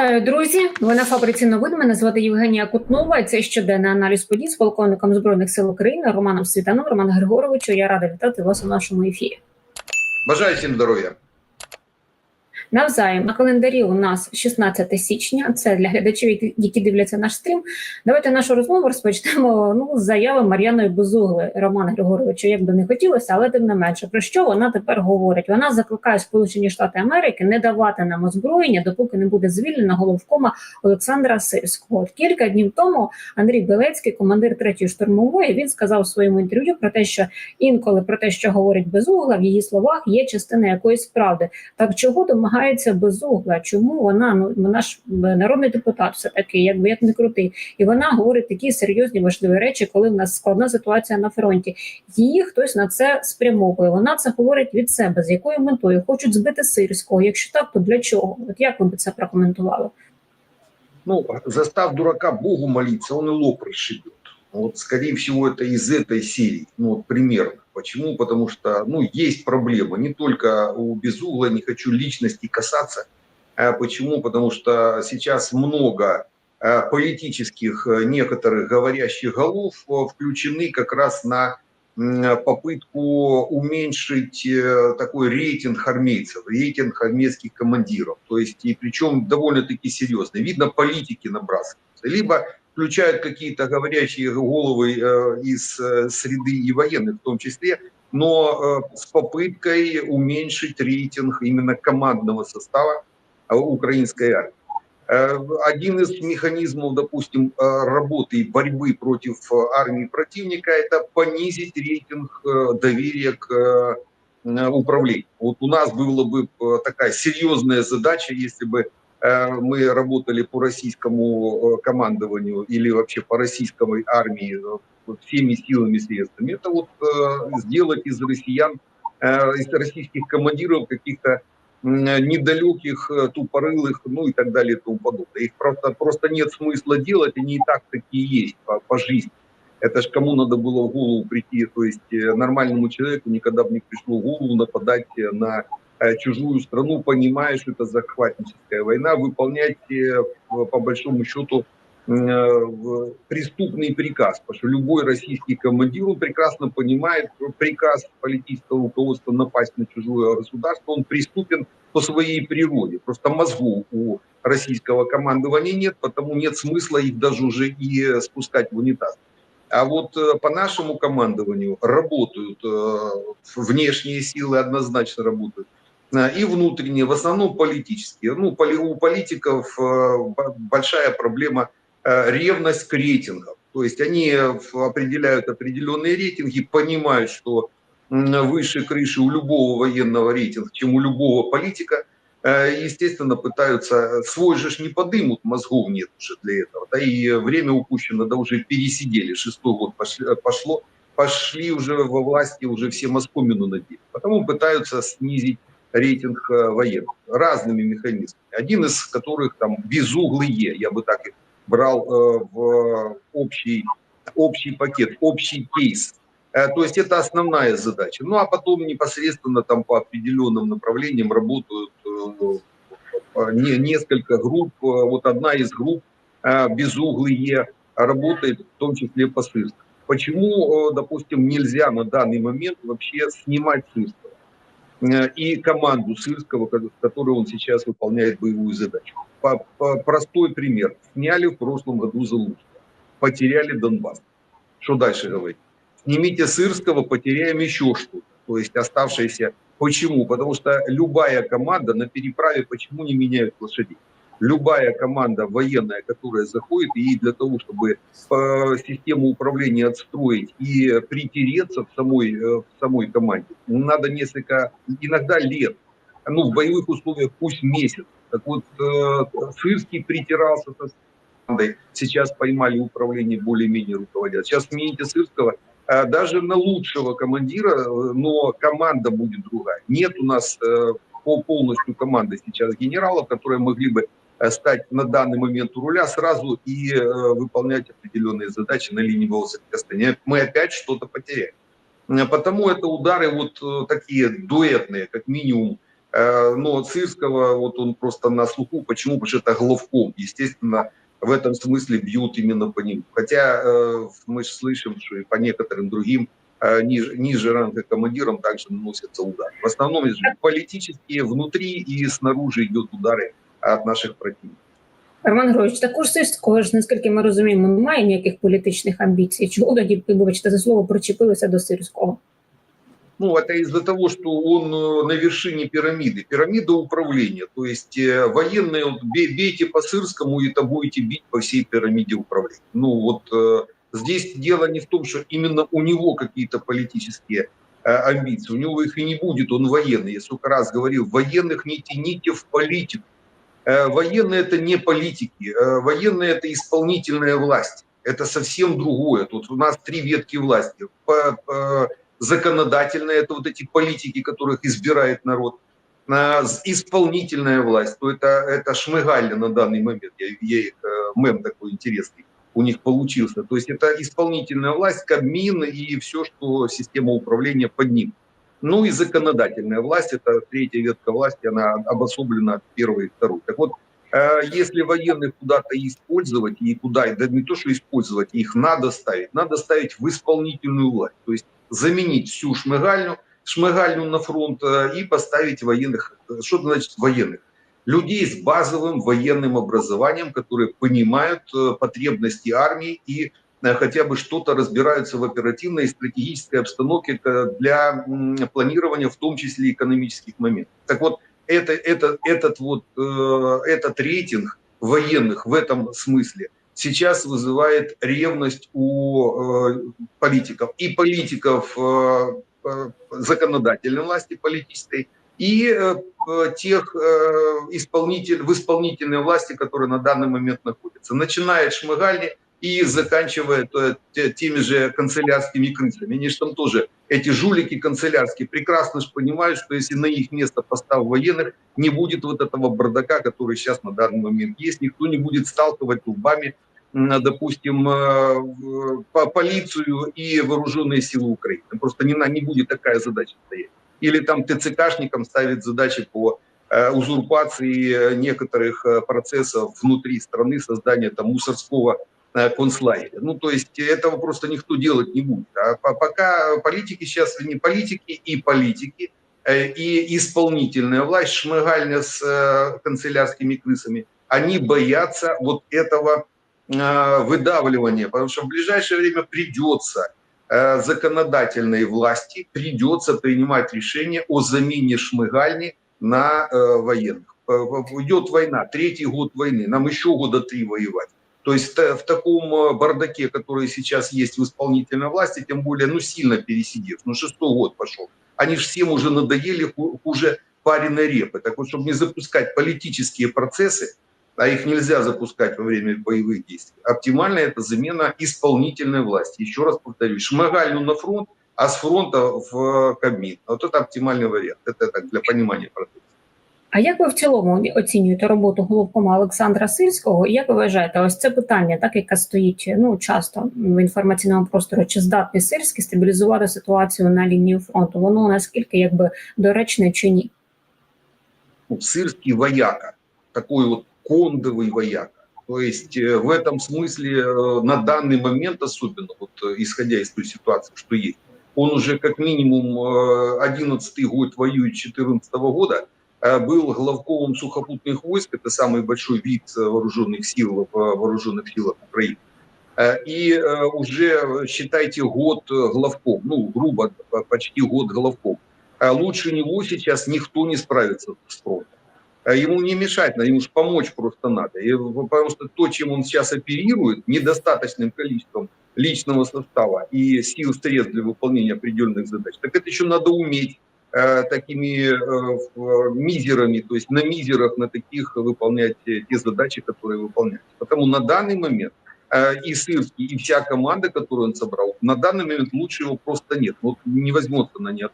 Вітаю, друзі! Ви на фабриці новин. Мене звати Євгенія Кутнова. Це щоденний аналіз подій з полковником збройних сил України Романом Світаном Романом Григоровичу. Я рада вітати вас у нашому ефірі. Бажаю всім здоров'я. Навзаєм на календарі у нас 16 січня. Це для глядачів, які дивляться наш стрім. Давайте нашу розмову розпочнемо ну, з заяви Мар'яної Бузугли Романа Григоровича. Як би не хотілося, але тим не менше про що вона тепер говорить? Вона закликає Сполучені Штати Америки не давати нам озброєння, допоки не буде звільнена головкома Олександра Сирського. Кілька днів тому Андрій Белецький, командир третьої штурмової, він сказав у своєму інтерв'ю про те, що інколи про те, що говорить Безугла, в її словах є частина якоїсь правди. Так чого домагає? Намагається безугла. Чому вона ну вона ж народний депутат, все таки, якби як не крутий, і вона говорить такі серйозні важливі речі, коли в нас складна ситуація на фронті. Її хтось на це спрямовує. Вона це говорить від себе. З якою метою хочуть збити сирського? Якщо так, то для чого? От як ви б це прокоментували? Ну застав дурака Богу молиться, он и лоб расшибет. Вот, скорее всего, это из этой серии, ну, вот примерно. Почему? Потому что, ну, есть проблема. Не только у Безугла, не хочу личности касаться. А почему? Потому что сейчас много а, политических э, некоторых говорящих голов э, включены как раз на попытку уменьшить э, такой рейтинг армейцев, рейтинг армейских командиров. То есть, и причем довольно-таки серьезно. Видно, политики набрасываются. Либо включают какие-то говорящие головы э, из э, среды и военных в том числе, но э, с попыткой уменьшить рейтинг именно командного состава украинской армии. Один из механизмов, допустим, работы и борьбы против армии противника – это понизить рейтинг доверия к управлению. Вот у нас была бы такая серьезная задача, если бы мы работали по российскому э, командованию или вообще по российской армии э, всеми силами и средствами, это вот сделать из россиян, из российских командиров каких-то недалеких, тупорылых, ну и так далее и тому подобное. Их просто, просто нет смысла делать, они и так такие есть по, по жизни. Это ж кому надо было в голову прийти, то есть нормальному человеку никогда бы не пришло в голову нападать на Э, чужую страну, понимая, что это захватническая война, выполнять э, по большому счету э, преступный приказ, потому что любой российский командир он прекрасно понимает приказ политического руководства напасть на чужое государство, он преступен по своей природе. Просто мозгов у российского командования нет, потому нет смысла их даже уже и спускать в унитаз. А вот по нашему командованию работают внешние силы, однозначно работают. Э, и внутренние, в основном политические. Ну, у политиков э, большая проблема э, ревность к рейтингам. То есть они определяют определенные рейтинги, понимают, что выше крыши у любого военного рейтинга, чем у любого политика, естественно, пытаются, свой же не подымут, мозгов нет уже для этого, да, и время упущено, да, уже пересидели, шестой год пошло, пошли уже во власти, уже все москомину надели, потому пытаются снизить рейтинг э, военных разными механизмами. Один из которых там безуглые, я бы так их брал э, в общий, общий пакет, общий кейс. Э, то есть это основная задача. Ну а потом непосредственно там по определенным направлениям работают несколько групп. Вот одна из групп безуглые работает в том числе по Сырскому. Почему, допустим, нельзя на данный момент вообще снимать Сырского? Э, и команду Сырского, с которой он сейчас выполняет боевую задачу. По, по, простой пример. Сняли в прошлом году Залужского, потеряли Донбасс. Что дальше говорить? Снимите Сырского, потеряем еще что-то. То есть оставшиеся. Почему? Потому что любая команда на переправе почему не меняют лошадей? Любая команда военная, которая заходит, и для того, чтобы систему управления отстроить и притереться в самой, э, в самой команде, надо несколько, иногда лет, ну, в боевых условиях пусть месяц. Так вот, э, Сырский притирался со командой, сейчас поймали управление более-менее руководят. Сейчас смените Сырского, э, даже на лучшего командира, но команда будет другая. Нет у нас по полностью команды сейчас генералов, которые могли бы Э, стать на данный момент у руля сразу и э, выполнять определенные задачи на линии соприкосновения. Мы опять что-то потеряем. Э, потому это удары вот такие дуэтные, как минимум, Э, но от Сырского вот он просто на слуху. Почему? Потому что это главком. Естественно, в этом смысле бьют именно по нему. Хотя э, мы же слышим, что и по некоторым другим э, ниже, ниже ранга командирам также наносятся удары. В основном политические, внутри и снаружи идут удары от наших противників. Роман Григорович, також Сирського ж, наскільки ми розуміємо, немає ніяких політичних амбіцій. Чого тоді, вибачте за слово, причепилися до Сирського? Ну, это из-за того, что он э, на вершине пирамиды. Пирамида управления. То есть э, военные, вот, бейте по Сырскому, и это будете бить по всей пирамиде управления. Ну, вот э, здесь дело не в том, что именно у него какие-то политические амбиции. У него их и не будет, он военный. Я сколько раз говорил, военных не тяните в политику. Военные это не политики, военные это исполнительная власть. Это совсем другое. Тут у нас три ветки власти. Законодательная – это вот эти политики, которых избирает народ. Исполнительная власть, то это, это Шмыгальня на данный момент. Я, я их, мем такой интересный у них получился. То есть это исполнительная власть, Кабмин и все, что система управления под ним. Ну и законодательная власть, это третья ветка власти, она обособлена от первой и второй. Так вот, если военных куда-то использовать, и куда, да не то, что использовать, их надо ставить, надо ставить в исполнительную власть. То есть заменить всю шмыгальню, шмыгальню на фронт и поставить военных, что значит военных? Людей с базовым военным образованием, которые понимают потребности армии и хотя бы что-то разбираются в оперативной и стратегической обстановке для планирования, в том числе экономических моментов. Так вот, это, это, этот, вот, этот рейтинг военных в этом смысле – сейчас вызывает ревность у э, политиков. И политиков э, э, законодательной власти, политической, и э, тех э, исполнитель, в исполнительной власти, которые на данный момент находятся. Начиная от Шмыгальни и заканчивая э, теми же канцелярскими крысами. Они же там тоже, эти жулики канцелярские, прекрасно же понимают, что если на их место постав военных, не будет вот этого бардака, который сейчас на данный момент есть, никто не будет сталкивать лбами допустим, по полицию и вооруженные силы Украины. Просто не, не будет такая задача стоять. Или там ТЦКшникам ставить задачи по узурпации некоторых процессов внутри страны, создания там мусорского концлагеря. Ну, то есть этого просто никто делать не будет. А пока политики сейчас не политики и политики, и исполнительная власть, шмыгальня с канцелярскими крысами, они боятся вот этого выдавливания, потому что в ближайшее время придется законодательной власти придется принимать решение о замене шмыгальни на военных. Идет война, третий год войны, нам еще года три воевать. То есть в таком бардаке, который сейчас есть в исполнительной власти, тем более, ну, сильно пересидев, ну, шестой год пошел, они же всем уже надоели хуже пареной репы. Так вот, чтобы не запускать политические процессы, а их нельзя запускать во время боевых действий. Оптимальная это замена исполнительной власти. Еще раз повторюсь, шмагальну на фронт, а с фронта в Кабмін. Вот это оптимальный варіант. Це так для розуміння процесу. А як ви в цілому оцінюєте роботу головкома Олександра Сирського? І як ви вважаєте, ось це питання, так яке стоїть ну часто в інформаційному просторі, чи здатний Сирський стабілізувати ситуацію на лінії фронту? Воно наскільки якби доречне чи ні? Ну, Сирський вояка, такой вот кондовый вояка. То есть в этом смысле на данный момент особенно, вот исходя из той ситуации, что есть, он уже как минимум 11 год воюет 14 года, был главковым сухопутных войск, это самый большой вид вооруженных сил в вооруженных силах Украины. И уже, считайте, год главком, ну, грубо, почти год главком. Лучше него сейчас никто не справится с фронтом. Ему не мешать, ему же помочь просто надо. И, потому что то, чем он сейчас оперирует, недостаточным количеством личного состава и сил средств для выполнения определенных задач, так это еще надо уметь э, такими э, мизерами, то есть на мизерах, на таких выполнять те задачи, которые выполняют. Потому на данный момент э, и Сырский, и вся команда, которую он собрал, на данный момент лучше его просто нет. Вот не возьмется на нет.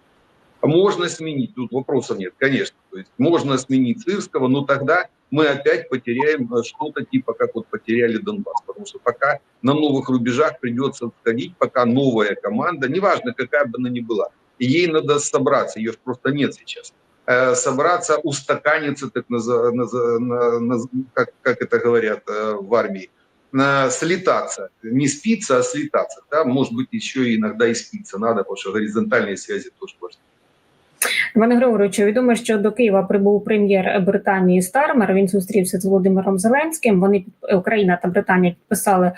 Можно сменить, тут вопросов нет, конечно. То есть можно сменить Сырского, но тогда мы опять потеряем что-то типа, как вот потеряли Донбасс. Потому что пока на новых рубежах придется входить, пока новая команда, неважно, какая бы она ни была, ей надо собраться, ее просто нет сейчас. э, собраться, устаканиться, так наза- наза- на- наз- как, как это говорят э, в армии, на- слетаться. Не спиться, а слетаться. Да? Может быть, еще иногда и спиться надо, потому что горизонтальные связи тоже важны. Пане Григоровичу, відомо, що до Києва прибув прем'єр Британії Стармер. Він зустрівся з Володимиром Зеленським. Вони під- Україна та Британія підписали е,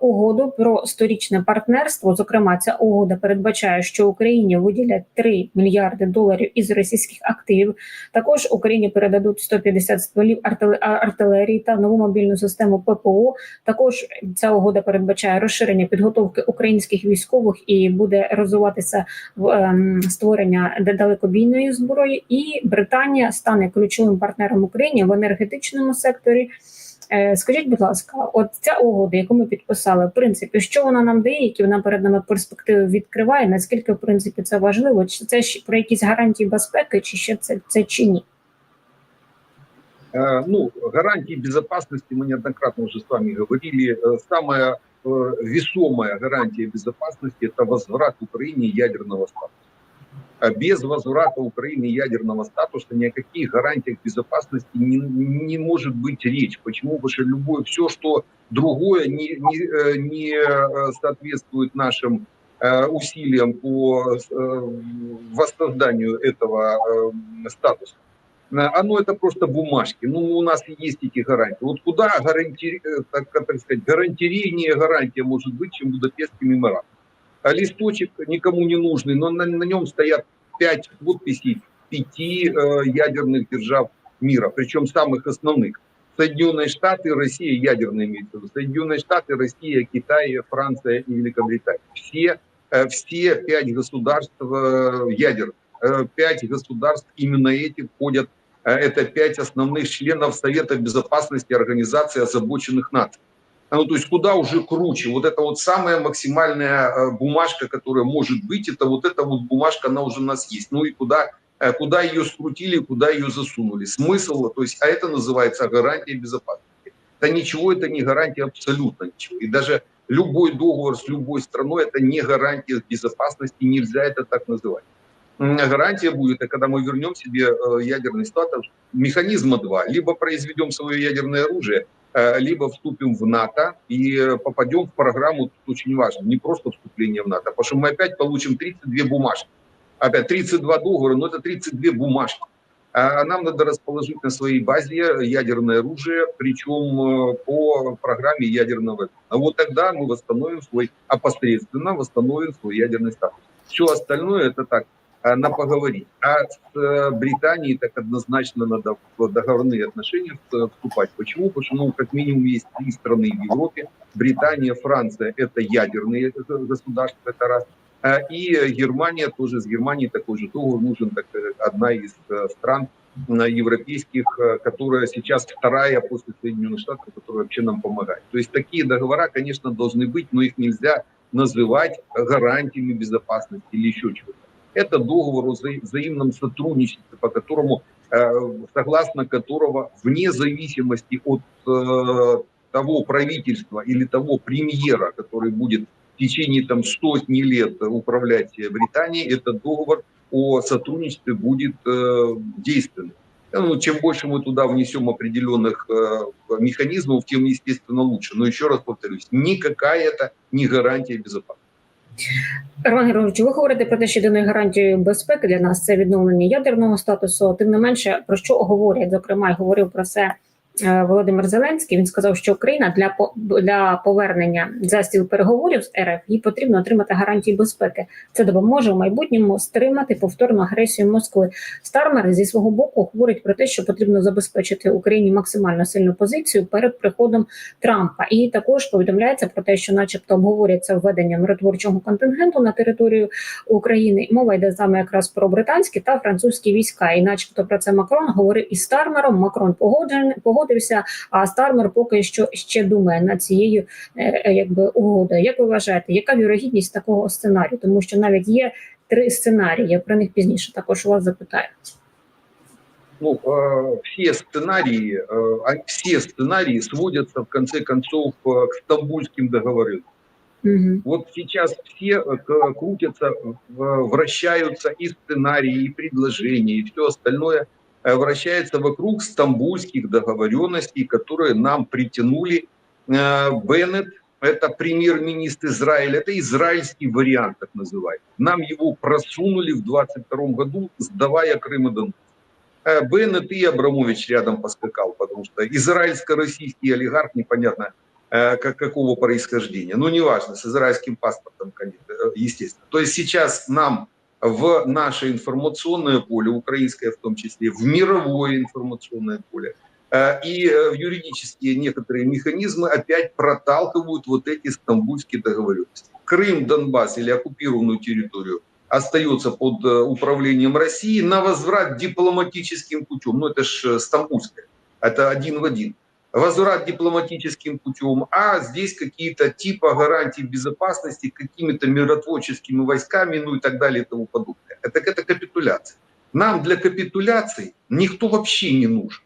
угоду про сторічне партнерство. Зокрема, ця угода передбачає, що Україні виділять 3 мільярди доларів із російських активів. Також Україні передадуть 150 стволів артиле- артилерії та нову мобільну систему ППО. Також ця угода передбачає розширення підготовки українських військових і буде розвиватися в ем, створення де- далекобійної зброї, і Британія стане ключовим партнером України в енергетичному секторі. Е, Скажіть, будь ласка, от ця угода, яку ми підписали, в принципі, що вона нам дає, які вона перед нами перспективи відкриває? Наскільки в принципі це важливо? Чи це ще про якісь гарантії безпеки, чи ще це, це чи ні? Э, Ну, гарантии безопасности мы неоднократно уже с вами говорили. Э, Самая э, весомая гарантия безопасности – это возврат Украине ядерного статуса. А Без возврата Украины ядерного статуса ни о каких гарантиях безопасности не, не может быть речь. Почему? Потому что любое, все, что другое не, не, э, не э, соответствует нашим э, усилиям по э, воссозданию этого э, статуса, Э, оно это просто бумажки. Ну, у нас есть эти гарантии. Вот куда гаранти, э, так, так сказать, гарантирийнее гарантия может быть, чем Будапештский меморандум. А листочек никому не нужный, но на, на нем стоят пять подписей пяти э, ядерных держав мира, причем самых основных. Соединенные Штаты, Россия, ядерные имеется в виду. Соединенные Штаты, Россия, Китай, Франция и Великобритания. Все, э, все пять государств э, ядерных. Э, Пять государств именно эти входят это пять основных членов Совета Безопасности Организации Озабоченных Наций. Ну, то есть куда уже круче. Вот это вот самая максимальная э, бумажка, которая может быть, это вот эта вот бумажка, она уже у нас есть. Ну и куда, э, куда ее скрутили, куда ее засунули. Смысл, то есть, а это называется гарантия безопасности. Да ничего, это не гарантия абсолютно ничего. И даже любой договор с любой страной, это не гарантия безопасности, нельзя это так называть гарантия будет, а когда мы вернем себе э, ядерный статус, механизма два. Либо произведем свое ядерное оружие, либо вступим в НАТО и э, попадем в программу, тут очень важно, не просто вступление в НАТО, потому что мы опять получим 32 бумажки. Опять 32 договора, но это 32 бумажки. А нам надо расположить на своей базе ядерное оружие, причем э, по программе ядерного. А вот тогда мы восстановим свой, опосредственно восстановим свой ядерный статус. Все остальное это так, а, на поговорить. А с э, Британией так однозначно надо в договорные отношения э, вступать. Почему? Потому что, ну, как минимум, есть три страны в Европе. Британия, Франция – это ядерные государства, это раз. А, И Германия, тоже с Германией такой же договор нужен, так, э, одна из стран европейских, которая сейчас вторая после Соединенных Штатов, которая вообще нам помогает. То есть такие договора, конечно, должны быть, но их нельзя называть гарантиями безопасности или еще чего-то. Это договор о вза- взаимном сотрудничестве, по которому, э, согласно которого, вне зависимости от э, того правительства или того премьера, который будет в течение там сотни лет управлять Британией, этот договор о сотрудничестве будет э, действенным. Ну, чем больше мы туда внесем определенных э, механизмов, тем, естественно, лучше. Но еще раз повторюсь, никакая это не гарантия безопасности. Роман Георгійович, ви говорите про те, що єдиною гарантією безпеки для нас це відновлення ядерного статусу. Тим не менше, про що говорять, зокрема, й говорив про це е, Володимир Зеленський. Він сказав, що Україна для для повернення за стіл переговорів з РФ їй потрібно отримати гарантії безпеки. Це допоможе в майбутньому стримати повторну агресію Москви. Стармер зі свого боку говорить про те, що потрібно забезпечити Україні максимально сильну позицію перед приходом Трампа. І також повідомляється про те, що, начебто, обговорюється введення миротворчого контингенту на територію України. Мова йде саме якраз про британські та французькі війська. І, начебто, про це Макрон говорив із Стармером. Макрон погоджен, погодився. А Стармер поки що ще думає над цією е, е, якби угодою. Як ви вважаєте, яка вірогідність такого сценарію? Тому що навіть є три сценарії. Я про них пізніше також у вас запитаю. ну, э, все сценарии, э, а- все сценарии сводятся в конце концов э, к Стамбульским договорам. Угу. Вот сейчас все э, к- крутятся, в- вращаются и сценарии, и предложения, и все остальное э, вращается вокруг стамбульских договоренностей, которые нам притянули э, Беннет, это премьер-министр Израиля, это израильский вариант, так называемый. Нам его просунули в 22 году, сдавая Крым и Донбасс. Э, Беннет и Абрамович рядом поскакал, потому что израильско-российский олигарх, непонятно, э, как, какого происхождения. Ну, неважно, с израильским паспортом, конечно, естественно. То есть сейчас нам в наше информационное поле, украинское в том числе, в мировое информационное поле, э, и э, юридические некоторые механизмы опять проталкивают вот эти стамбульские договоренности. Крым, Донбасс или оккупированную территорию остается под э, управлением России на возврат дипломатическим путем. Ну, это же стамбульское. Это один в один возврат дипломатическим путем, а здесь какие-то типа гарантий безопасности какими-то миротворческими войсками, ну и так далее и тому подобное. Это, это капитуляция. Нам для капитуляции никто вообще не нужен.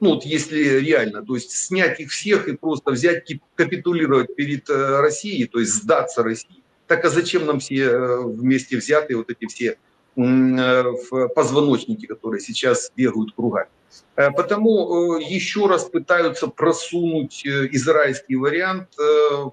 Ну вот если реально, то есть снять их всех и просто взять, капитулировать перед э, Россией, то есть сдаться России. Так а зачем нам все э, вместе взятые вот эти все в- позвоночники, которые сейчас бегают кругами? Э, Потому э, еще раз пытаются просунуть э, израильский вариант э,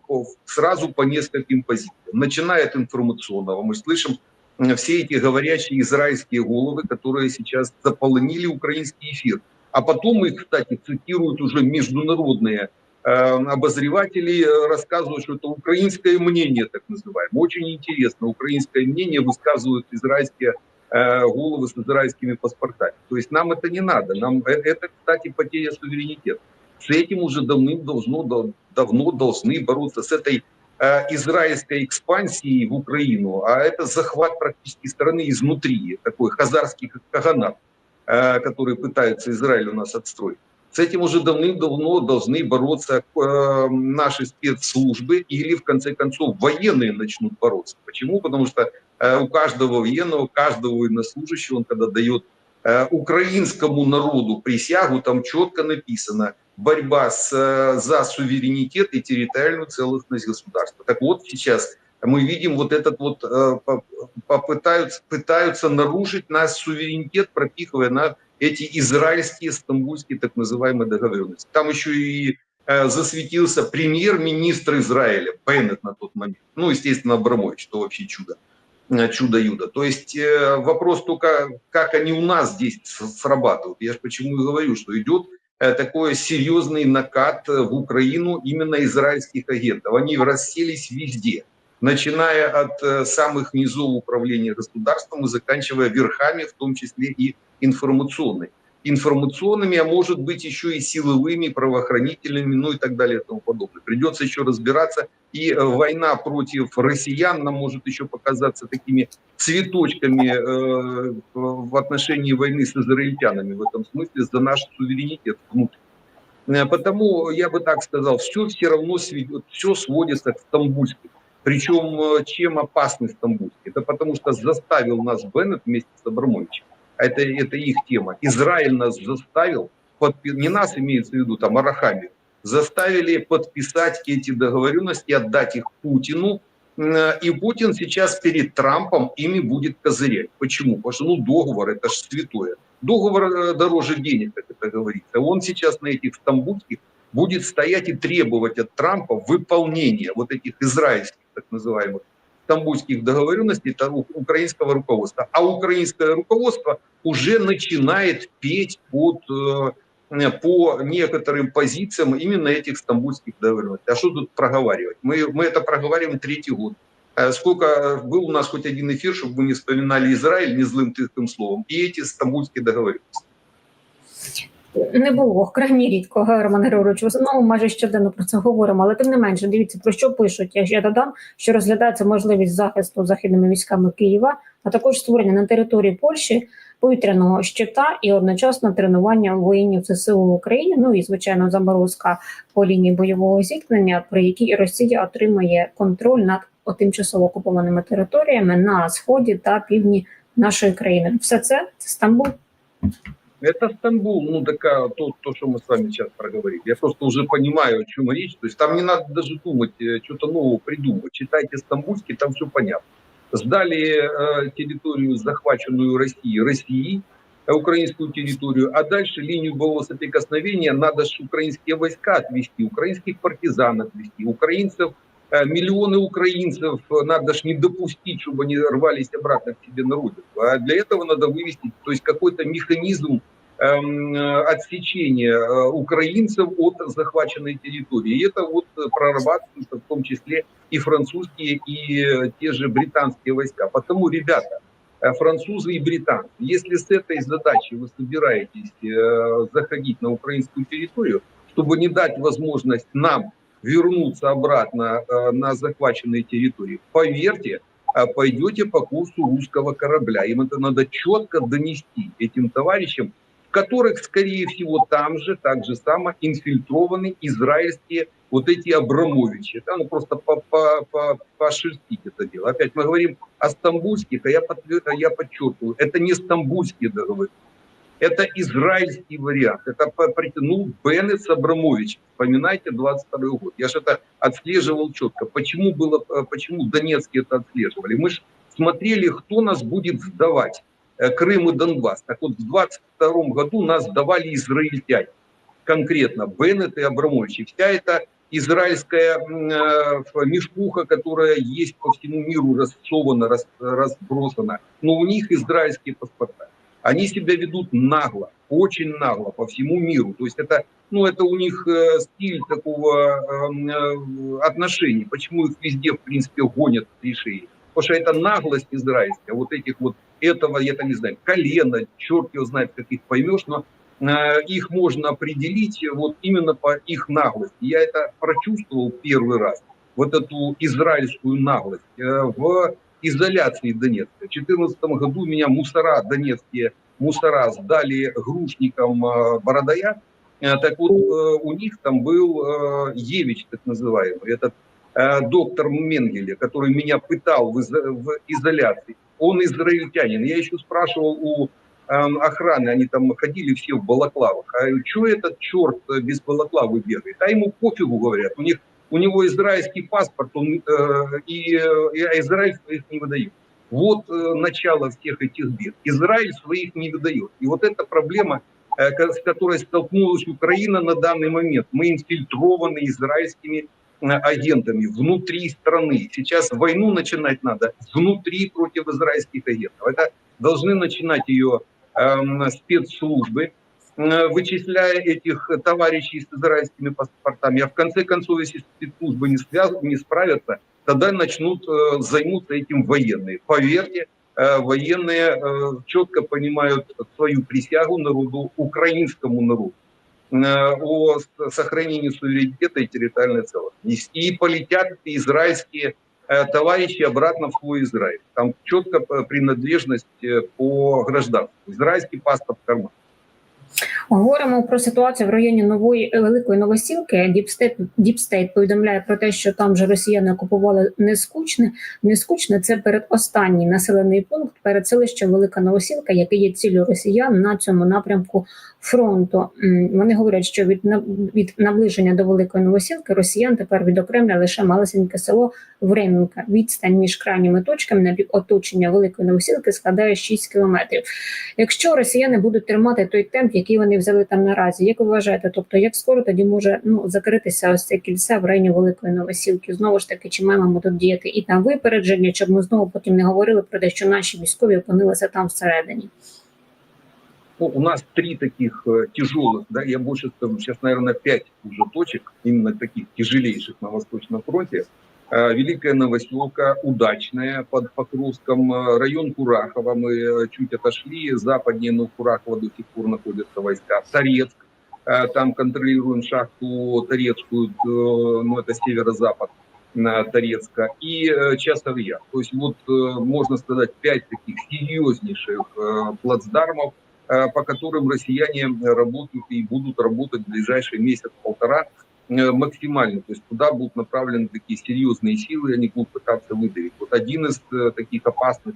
сразу по нескольким позициям. Начиная от информационного. Мы слышим э, все эти говорящие израильские головы, которые сейчас заполонили украинский эфир. А потом их, кстати, цитируют уже международные э, обозреватели, э, рассказывают, что это украинское мнение, так называемое. Очень интересно. Украинское мнение высказывают израильские э, головы с израильскими паспортами. То есть нам это не надо. Нам э- это, кстати, потеря суверенитета. С этим уже давным должно, дав- давно должны бороться с этой э, израильской экспансией в Украину, а это захват практически страны изнутри, такой хазарский каганат, э, который пытается Израиль у нас отстроить. С этим уже давным-давно должны бороться э, наши спецслужбы или, в конце концов, военные начнут бороться. Почему? Потому что э, у каждого военного, каждого военнослужащего, он когда дает э, украинскому народу присягу, там четко написано борьба с, за суверенитет и территориальную целостность государства. Так вот сейчас мы видим вот этот вот э, по- попытаются пытаются нарушить наш суверенитет, пропихивая на эти израильские стамбульские так называемые договоренности. Там еще и э, засветился премьер-министр Израиля, Беннет на тот момент. Ну, естественно, Абрамович, что вообще чудо э, чудо-юдо. То есть вопрос только, как они у нас здесь срабатывают. Я же почему и говорю, что идет такой серьезный накат в Украину именно израильских агентов. Они расселись везде, начиная от э, самых низов управления государством и заканчивая верхами, в том числе и информационной. Информационными, а может быть еще и силовыми, правоохранительными, ну и так далее и тому подобное. Придется еще разбираться. И э, война против россиян нам может еще показаться такими цветочками э, в отношении войны с израильтянами в этом смысле за наш суверенитет внутренний. Потому я бы так сказал, все все равно сведет, все сводится к Стамбульской. Причем э, чем опасный Стамбульский? Это потому что заставил нас Беннет вместе с Абрамовичем. А Это, это их тема. Израиль нас заставил, подпи- не нас имеется в виду, там Арахами, заставили подписать эти договоренности, отдать их Путину. М, И Путин сейчас перед Трампом ими будет козырять. Почему? Потому что ну, договор это же святое. Договор э, дороже денег, как это говорится. Он сейчас на этих стамбульских будет стоять и требовать от Трампа выполнения вот этих израильских, так называемых, стамбульских договоренностей это украинского руководства. А украинское руководство уже начинает петь под, э, по некоторым позициям именно этих стамбульских договоренностей. А что тут проговаривать? Мы, мы это проговариваем третий год. Э, Сколько был у нас хоть один эфир, чтобы мы не вспоминали Израиль не злым тихим словом, и эти стамбульские договоренности. Не було крайні рідко, Роман Григорович. В основному майже щоденно про це говоримо, але тим не менше, дивіться про що пишуть. Я, я додам, що розглядається можливість захисту західними військами Києва, а також створення на території Польщі повітряного щита і одночасно тренування воїнів ЗСУ в Україні. Ну і звичайно, заморозка по лінії бойового зіткнення, при якій Росія отримає контроль над тимчасово окупованими територіями на сході та півдні нашої країни. Все це Стамбул. Это Стамбул, ну такая, то, то, что мы с вами сейчас проговорили. Я просто уже понимаю, о чем речь. То есть там не надо даже думать, э, что-то нового придумывать. Читайте стамбульский, там все понятно. Сдали э, территорию, захваченную Россией, России, э, украинскую территорию, а дальше линию боевого соприкосновения надо же украинские войска отвести, украинских партизан отвести, украинцев, миллионы украинцев надо же не допустить, чтобы они рвались обратно к себе на родину. А для этого надо вывести, то есть какой-то механизм эм, отсечения э, украинцев от захваченной территории. И это вот прорабатывается в том числе и французские, и э, те же британские войска. Потому, ребята, э, французы и британцы, если с этой задачей вы собираетесь заходить на украинскую территорию, чтобы не дать возможность нам вернуться обратно на захваченные территории, поверьте, пойдете по курсу русского корабля. Им это надо четко донести этим товарищам, которых, скорее всего, там же, так же само инфильтрованы израильские вот эти Абрамовичи. Это ну, просто пошерстить это дело. Опять мы говорим о стамбульских, а я, я подчеркиваю, это не стамбульские договоры. Это израильский вариант. Это притянул Беннет с Абрамович. Вспоминайте 22 год. Я же это отслеживал четко. Почему, было, почему Донецкие это отслеживали? Мы же смотрели, кто нас будет сдавать. Э, Крым и Донбасс. Так вот, в 22 году нас давали израильтяне, конкретно Беннет и Абрамович. И вся эта израильская э, мешкуха, которая есть по всему миру, рассована, рас, разбросана, но у них израильские паспорта. Они себя ведут нагло, очень нагло по всему миру. То есть это, ну, это у них э, стиль такого э, отношений. Почему их везде, в принципе, гонят в шеи? Потому что это наглость израильская, вот этих вот этого, я там не знаю, колено, черт его знает, как их поймешь, но э, их можно определить вот именно по их наглости. Я это прочувствовал первый раз, вот эту израильскую наглость в изоляции Донецка. В 2014 году меня мусора, донецкие мусора сдали грушникам э, Бородая, э, так вот, э, у них там был Евич, так называемый, этот доктор Менгеле, который меня пытал в, изоляции он израильтянин. Я еще спрашивал у э, охраны, они там ходили все в балаклавах, а что этот черт без балаклавы бегает? А ему пофигу, говорят, у них у него израильский паспорт, он, э, и, и Израиль своих не выдает. Вот э, начало всех этих бед. Израиль своих не выдает. И вот эта проблема, э, с которой столкнулась Украина на данный момент. Мы инфильтрованы израильскими агентами внутри страны. Сейчас войну начинать надо внутри против израильских агентов. Это должны начинать ее э, спецслужбы, э, вычисляя этих товарищей с израильскими паспортами. А в конце концов, если спецслужбы не, связ... не справятся, тогда начнут э, займутся этим военные. Поверьте, э, военные э, четко понимают свою присягу народу, украинскому народу. Э, о сохранении суверенитета и территориальной целостности. И полетят израильские э, товарищи обратно в свой Израиль. Там четко принадлежность э, по гражданству. Израильский паспорт в карман. Говоримо про ситуацію в районі нової великої новосілки. Діпстейт Діпстейт повідомляє про те, що там же росіяни окупували нескучне. Нескучне це передостанній населений пункт перед селищем Велика Новосілка, який є ціллю росіян на цьому напрямку фронту. Вони говорять, що від від наближення до великої новосілки росіян тепер відокремля лише малесеньке село Временка. Відстань між крайніми точками на оточення великої новосілки складає 6 кілометрів. Якщо росіяни будуть тримати той темп, який вони взяли там наразі, як ви вважаєте? Тобто, як скоро тоді може ну закритися ось це кільце в районі великої новосілки? Знову ж таки, чи маємо тут діяти і там випередження, щоб ми знову потім не говорили про те, що наші військові опинилися там всередині? Ну, у нас три таких э, тяжелых, да, я больше скажу, сейчас, наверное, пять уже точек, именно таких тяжелейших на Восточном фронте. Э, Великая Новоселка, Удачная под Покровском, э, район Курахова, мы чуть отошли, западнее, но Курахова до сих пор находятся войска. Торецк, там контролируем шахту Торецкую, ну это северо-запад Торецка, и Часов Яр. То есть вот, можно сказать, пять таких серьезнейших плацдармов, Э, по которым россияне работают и будут работать в ближайший месяц-полтора э, максимально. То есть туда будут направлены такие серьезные силы, они будут пытаться выдавить. Вот один из э, таких опасных,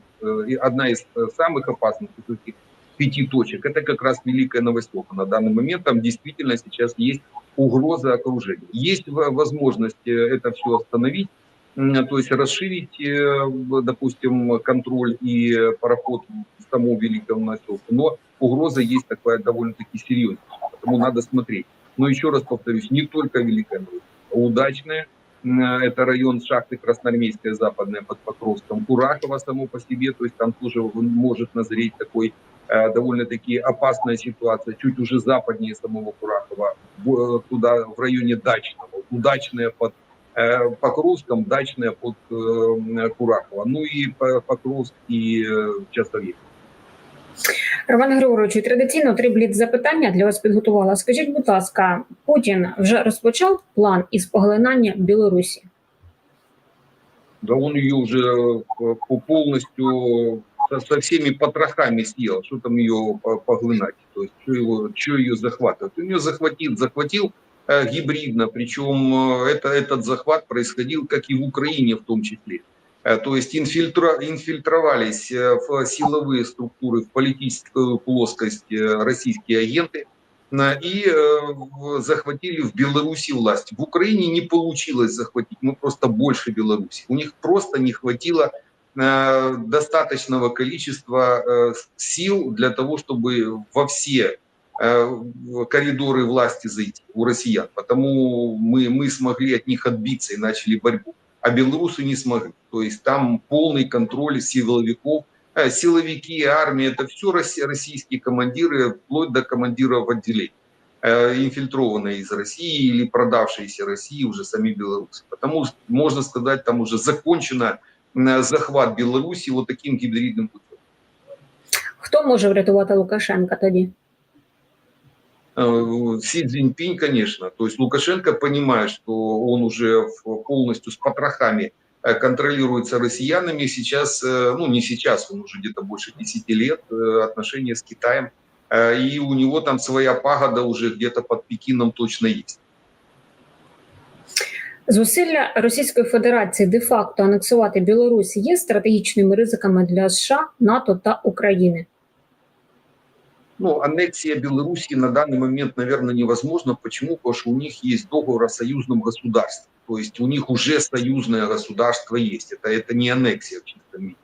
одна из самых опасных таких пяти точек, это как раз Великая Новостока. На данный момент там действительно сейчас есть угроза окружения. Есть во- возможность э, это все остановить, то есть расширить, э, допустим, контроль и э, пароход в саму Великую Новостоку, но угроза есть такая довольно-таки серьезная, потому надо смотреть. Но еще раз повторюсь, не только Великая Новостока, а удачная, м, это район шахты Красноармейская, западная под Покровском, Курахово само по себе, то есть там тоже может назреть такой э, довольно-таки опасная ситуация, чуть уже западнее самого Курахова, в- туда в районе Дачного, удачная под э, Покровском, дачная под э, Курахово, ну и По- Покровск и э, Часовик. Роман Григоровичу, традиційно три бліц запитання для вас підготувала. Скажіть, будь ласка, Путін вже розпочав план із поглинання Білорусі? Да он ее уже э, по- полностью со, со всеми потрохами съел. Что там ее по- поглынать? То есть, что, его, что ее захватывать? Он ее захватил, захватил э, гибридно. Причем э, это, этот захват происходил, как и в Украине в том числе. Э, то есть инфильтра, инфильтровались э, в силовые структуры, в политическую плоскость э, российские агенты и захватили в Беларуси власть. В Украине не получилось захватить, мы просто больше Беларуси. У них просто не хватило достаточного количества сил для того, чтобы во все коридоры власти зайти у россиян. Потому мы, мы смогли от них отбиться и начали борьбу. А белорусы не смогли. То есть там полный контроль силовиков, Э, силовики, армия, это все российские командиры, вплоть до командиров отделений, э, инфильтрованные из России или продавшиеся России уже сами белорусы. Потому можно сказать, там уже закончено э, захват Беларуси вот таким гибридным путем. Хто може врятувати Лукашенка тоді? Э, Си Цзиньпинь, конечно. То есть Лукашенко понимает, что он уже в- полностью с потрохами э, контролируется россиянами. Сейчас, э, ну не сейчас, он уже где-то больше 10 лет э, отношения с Китаем. Э, И у него там своя пагода уже где-то под Пекином точно есть. Зусилля Російської Федерації де-факто анексувати Білорусь є стратегічними ризиками для США, НАТО та України. Ну, аннексия Белоруссии на данный момент, наверное, невозможно. Почему? Потому что у них есть договор о союзном государстве. То есть у них уже союзное государство есть. Это, это не аннексия в чистом виде.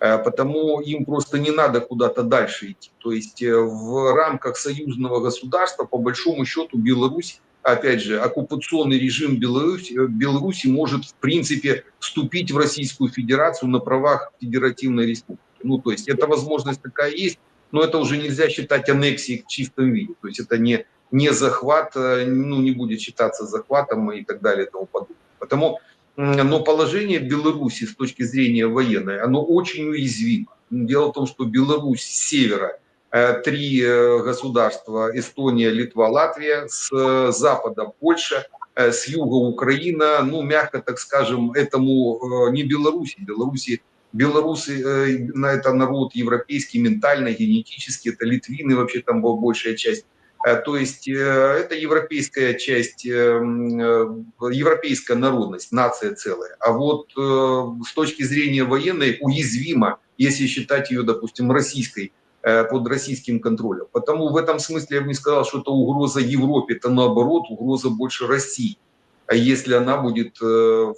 Э, Потому им просто не надо куда-то дальше идти. То есть э, в рамках союзного государства, по большому счету, Беларусь, опять же, оккупационный режим Беларуси, э, Беларуси может, в принципе, вступить в Российскую Федерацию на правах федеративной республики. Ну, то есть эта возможность такая есть но это уже нельзя считать аннексией в чистом виде. То есть это не, не захват, э, ну, не будет считаться захватом и так далее и тому подобное. Потому, но положение Беларуси с точки зрения военной, оно очень уязвимо. Дело в том, что Беларусь с севера, э, три э, государства, Эстония, Литва, Латвия, с запада Польша, с юга Украина, ну, мягко так скажем, этому не Беларуси, Беларуси Белорусы, э, на это народ европейский, ментально, генетически, это литвины вообще там была большая часть. Э, То есть э, это европейская часть, европейская народность, нация целая. А вот с точки зрения военной уязвима, если считать ее, допустим, российской, под российским контролем. Потому в этом смысле я бы не сказал, что это угроза Европе, это наоборот угроза больше России. А если она будет в-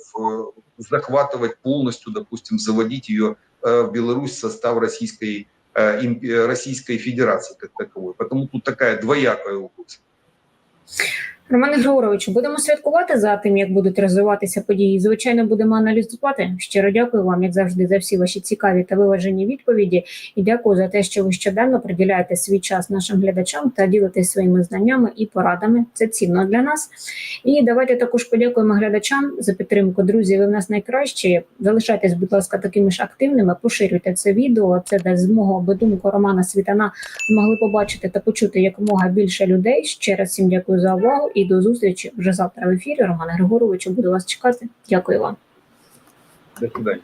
захватывать полностью, допустим, заводить ее э, в Беларусь в состав Российской, э, имп- Российской Федерации как таковой. Потому тут такая двоякая угроза. Романе Григоровичу, будемо слідкувати за тим, як будуть розвиватися події. Звичайно, будемо аналізувати. Щиро дякую вам, як завжди, за всі ваші цікаві та виважені відповіді. І дякую за те, що ви щоденно приділяєте свій час нашим глядачам та ділитесь своїми знаннями і порадами. Це цінно для нас. І давайте також подякуємо глядачам за підтримку. Друзі, ви в нас найкращі. Залишайтесь, будь ласка, такими ж активними. Поширюйте це відео. Це дасть змогу, аби думку Романа Світана змогли побачити та почути якомога більше людей. Ще раз всім дякую за увагу і до зустрічі вже завтра в ефірі. Романа Григоровича буду вас чекати. Дякую вам. До свидання.